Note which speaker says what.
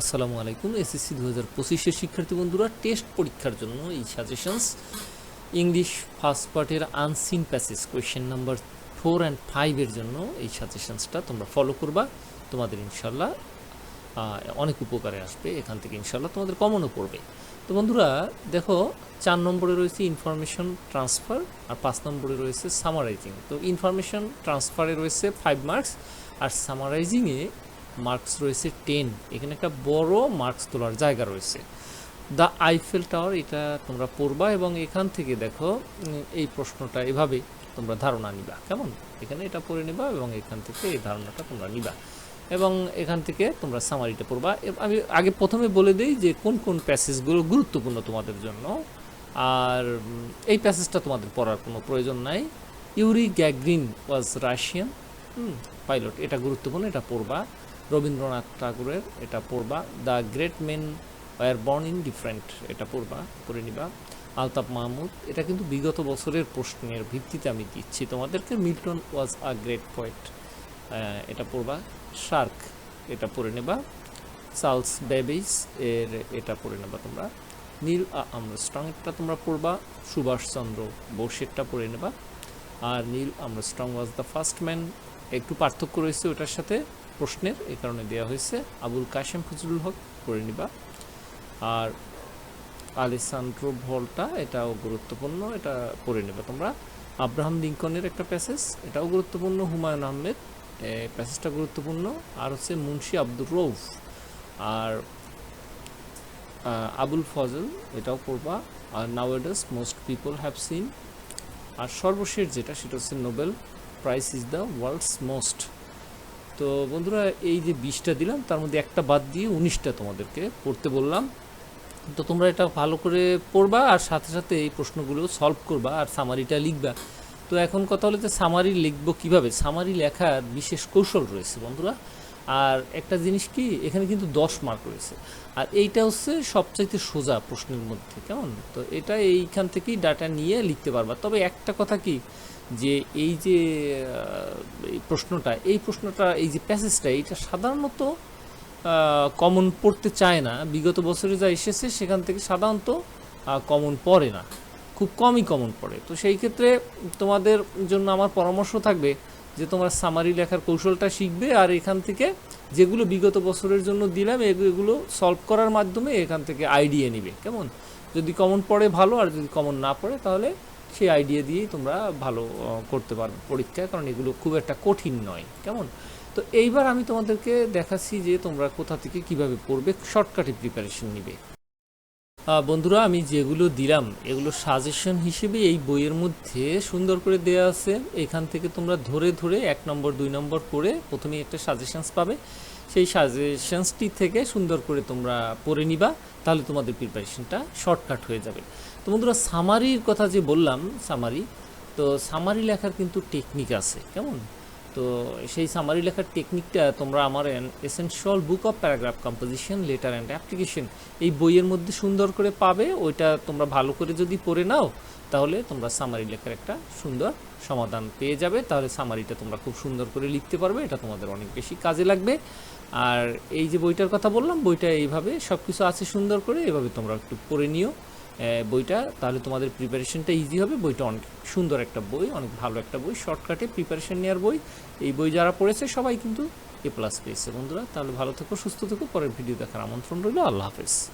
Speaker 1: আসসালামু আলাইকুম, এসএসসি দু হাজার পঁচিশের শিক্ষার্থী বন্ধুরা টেস্ট পরীক্ষার জন্য এই সাজেশনস ইংলিশ ফার্স্ট পার্টের unseen passage question number four and ফাইভের জন্য এই সাজেশনসটা তোমরা ফলো করবা। তোমাদের ইনশাল্লাহ অনেক উপকারে আসবে, এখান থেকে ইনশাল্লাহ তোমাদের কমনও পড়বে। তো বন্ধুরা, দেখো, চার নম্বরে রয়েছে ইনফরমেশন ট্রান্সফার আর পাঁচ নম্বরে রয়েছে সামারাইজিং তো ইনফরমেশন ট্রান্সফারে রয়েছে ফাইভ মার্কস আর সামারাইজিংয়ে মার্কস রয়েছে টেন। এখানে একটা বড় মার্কস তোলার জায়গা রয়েছে। দ্য আইফেল টাওয়ার, এটা তোমরা পড়বা এবং এখান থেকে দেখো এই প্রশ্নটা এভাবে তোমরা ধারণা নিবা। কেমন? এখানে এটা পড়ে নিবা এবং এখান থেকে এই ধারণাটা তোমরা নিবা। এবং এখান থেকে তোমরা সামারিটা পড়বা। আমি আগে প্রথমে বলে দিই যে কোন কোন প্যাসেজগুলো গুরুত্বপূর্ণ তোমাদের জন্য। আর এই প্যাসেজটা তোমাদের পড়ার কোনো প্রয়োজন নাই। Yuri Gagarin was Russian pilot এটা গুরুত্বপূর্ণ, এটা পড়বা। রবীন্দ্রনাথ ঠাকুরের এটা পড়বা। The great men were born in different, এটা পড়বা, পড়ে নিবা। আলতাফ মাহমুদ, এটা কিন্তু বিগত বছরের প্রশ্নের ভিত্তিতে আমি দিচ্ছি। তোমাদেরকে Milton was a great poet এটা পড়বা। শার্ক, এটা পড়ে নেবা। চার্লস বেবিস এর এটা পড়ে নেবা তোমরা। নীল আমস্ট্রং এটা তোমরা পড়বা। সুভাষচন্দ্র বোসেরটা পড়ে নেবা। আর Neil Armstrong was the first man. একটু পার্থক্য রয়েছে ওটার সাথে। প্রশ্নের এই কারণে দেওয়া হয়েছে। আবুল কাশেম ফজলুল হক করে নিবা। আর আলেসান্ড্রো ভল্টা, এটাও গুরুত্বপূর্ণ, এটা পড়ে নেবে তোমরা। আব্রাহাম লিঙ্কনের একটা প্যাসেজ, এটাও গুরুত্বপূর্ণ। হুমায়ুন আহমেদ প্যাসেজটা গুরুত্বপূর্ণ। আর হচ্ছে মুন্সি আব্দুর রৌফ আর আবুল ফজল, এটাও পড়বা। আর nowadays most people have seen আর সর্বশেষ যেটা, সেটা হচ্ছে Nobel. Prize is the world's most তো বন্ধুরা, এই যে বিশটা দিলাম, তার মধ্যে একটা বাদ দিয়ে উনিশটা তোমাদেরকে পড়তে বললাম। তো তোমরা এটা ভালো করে পড়বা আর সাথে সাথে এই প্রশ্নগুলো সলভ করবা আর সামারিটা লিখবা। তো এখন কথা হলো যে সামারি লিখব কীভাবে? সামারি লেখার বিশেষ কৌশল রয়েছে বন্ধুরা। আর একটা জিনিস কি, এখানে কিন্তু দশ মার্ক রয়েছে। আর এইটা হচ্ছে সবচাইতে সোজা প্রশ্নের মধ্যে, কেমন? তো এটা এইখান থেকেই ডাটা নিয়ে লিখতে পারবা। তবে একটা কথা কি যে এই যে প্রশ্নটা, এই প্রশ্নটা, এই যে প্যাসেজটা এইটা সাধারণত কমন পড়তে চায় না। বিগত বছরে যা এসেছে, সেখান থেকে সাধারণত কমন পড়ে না। খুব কমই কমন পড়ে। তো সেই ক্ষেত্রে তোমাদের জন্য আমার পরামর্শ থাকবে যে তোমার সামারি লেখার কৌশলটা শিখবে আর এখান থেকে যেগুলো বিগত বছরের জন্য দিলাম, এগু- এগুলো সলভ করার মাধ্যমে এখান থেকে আইডিয়া নিবে। কেমন? যদি কমন পড়ে ভালো, আর যদি কমন না পড়ে, তাহলে সেই আইডিয়া দিয়েই তোমরা ভালো করতে পারবে পরীক্ষায়, কারণ এগুলো খুব একটা কঠিন নয়। কেমন? তো এইবার আমি তোমাদেরকে দেখাচ্ছি যে তোমরা কোথা থেকে কীভাবে পড়বে শর্টকাটে প্রিপারেশন নিবে। বন্ধুরা, আমি যেগুলো দিলাম, এগুলো সাজেশন হিসেবে এই বইয়ের মধ্যে সুন্দর করে দেয়া আছে। এখান থেকে তোমরা ধরে ধরে এক নম্বর, দুই নম্বর করে প্রথমেই একটা সাজেশনস পাবে। সেই সাজেশনসটি থেকে সুন্দর করে তোমরা পড়ে নিবা, তাহলে তোমাদের প্রিপারেশনটা শর্টকাট হয়ে যাবে। তো বন্ধুরা সামারির কথা যে বললাম সামারি তো সামারি লেখার কিন্তু টেকনিক আছে, কেমন? তো সেই সামারি লেখার টেকনিকটা তোমরা আমার essential book of paragraph composition letter and application এই বইয়ের মধ্যে সুন্দর করে পাবে। ওইটা তোমরা ভালো করে যদি পড়ে নাও, তাহলে তোমরা সামারি লেখার একটা সুন্দর সমাধান পেয়ে যাবে। তাহলে সামারিটা তোমরা খুব সুন্দর করে লিখতে পারবে। এটা তোমাদের অনেক বেশি কাজে লাগবে। আর এই যে বইটার কথা বললাম, বইটা এইভাবে সব কিছু আছে সুন্দর করে, এভাবে তোমরা একটু পড়ে নিও। বইটা, তাহলে তোমাদের প্রিপারেশনটা ইজি হবে। বইটা অনেক সুন্দর একটা বই, অনেক ভালো একটা বই। শর্টকাটে প্রিপারেশন নেওয়ার বই। এই বই যারা পড়েছে, সবাই কিন্তু এ প্লাস পেয়েছে। বন্ধুরা, তাহলে ভালো থেকো, সুস্থ থেকো। পরের ভিডিও দেখার আমন্ত্রণ রইল। আল্লাহ হাফেজ।